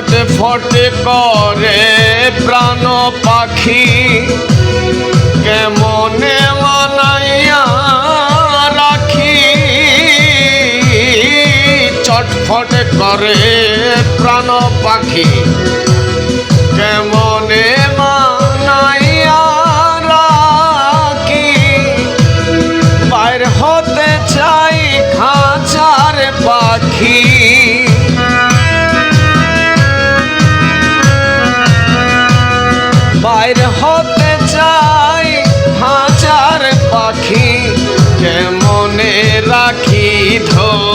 ফটে ফট করে প্রাণ পাখি। কেমনে মানাইয়া রাখি? চটফট করে প্রাণ পাখি। রাখি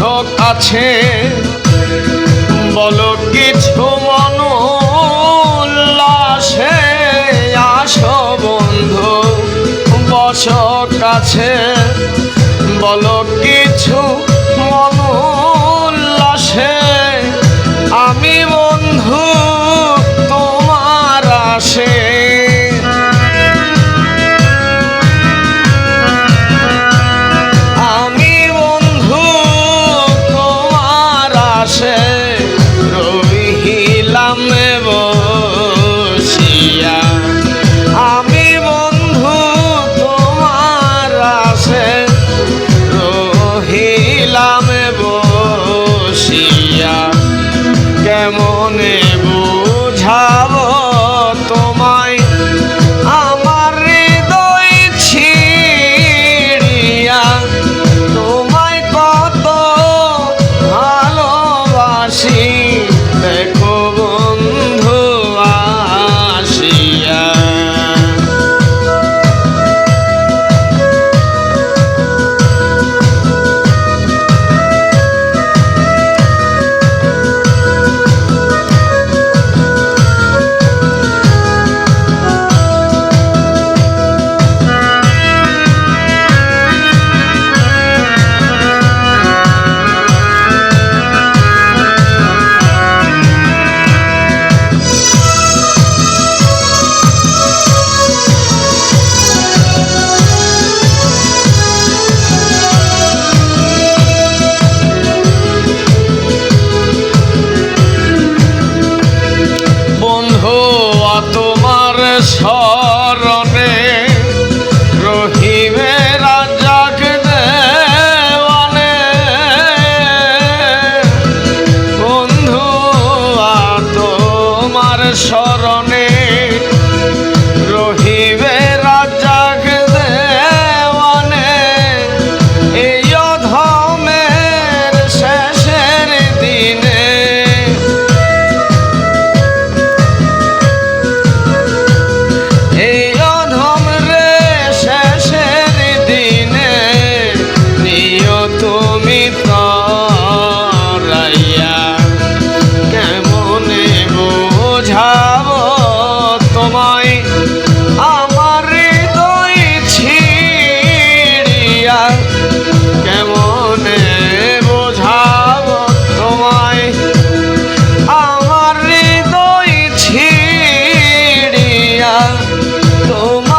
বস আছে? বলো কিছু মন উল্লাসে আসো বন্ধু বস কিছু সামনে বসিয়া। আমি বন্ধু তোমার আছে রহিলাম বসিয়া। সব Son